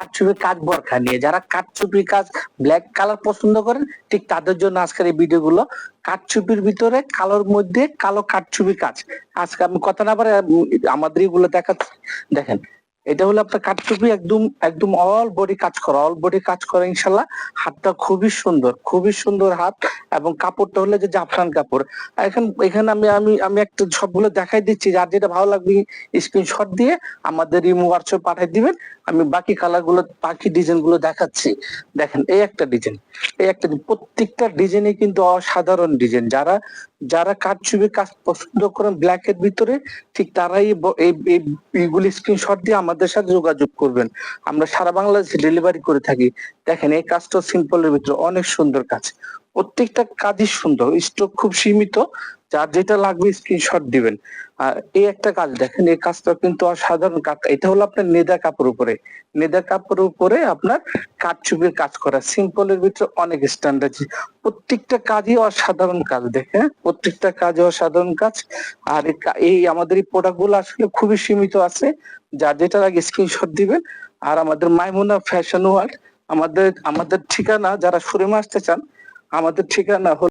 কাঠচুপির কাজ বরখা নিয়ে। যারা কাঠচুপির কাজ ব্ল্যাক কালার পছন্দ করেন, ঠিক তাদের জন্য আজকের এই ভিডিও গুলো কাঠচুপির ভিতরে কালোর মধ্যে কালো কাঠচুপি কাজ। আজকে আমি কথা না পারে আমাদের এগুলো দেখাচ্ছি দেখেন এটা হলো আপনার কাঠচুপি একদম একদম অল বডি কাজ করা অল বডি কাজ করা ইনশাল্লাহ। হাতটা খুবই সুন্দর খুবই সুন্দর হাত এবং কাপড়টা হলো যে জাফরান কাপড়। এখন, এখানে আমি আমি আমি একটা সবগুলো দেখাই দিচ্ছি, যার যেটা ভালো লাগবে স্ক্রিনশট দিয়ে আমাদের ইমো হোয়াটসঅ্যাপ পাঠিয়ে দিবেন। আমি বাকি কালারগুলো, বাকি ডিজাইনগুলো দেখাচ্ছি। দেখেন, এই একটা ডিজাইন এই একটা প্রত্যেকটা ডিজাইনে কিন্তু অসাধারণ ডিজাইন যারা যারা ছবি কাজ পছন্দ করেন ব্ল্যাক এর ভিতরে, ঠিক তারাই এইগুলি স্ক্রিনশট দিয়ে আমাদের সাথে যোগাযোগ করবেন। আমরা সারা বাংলাদেশে ডেলিভারি করে থাকি। দেখেন এই কাজটা সিম্পলের ভিতরে অনেক সুন্দর কাজ। প্রত্যেকটা কাজই সুন্দর স্টক খুব সীমিত, যার যেটা লাগবে স্ক্রিনশট দিবেন। আর এই একটা কাজ দেখেন, এই কাজটা কিন্তু অসাধারণ কাজ। এটা হলো আপনার নেদা কাপড় উপরে। নেদা কাপড়ের উপরে আপনার কাঠ চুপির কাজ করা। সিম্পলের ভিতরে অনেক স্ট্যান্ডার্ড প্রত্যেকটা কাজই অসাধারণ কাজ দেখে হ্যাঁ? প্রত্যেকটা কাজই অসাধারণ কাজ। আর এই আমাদের এই প্রোডাক্টগুলো আসলে খুবই সীমিত আছে। যার যেটা লাগে স্ক্রিনশট দিবেন। আর আমাদের মাইমুনা ফ্যাশন ওয়ার্ল্ড আমাদের আমাদের ঠিকানা, যারা শোরুমে আসতে চান আমাদের ঠিকানা হলো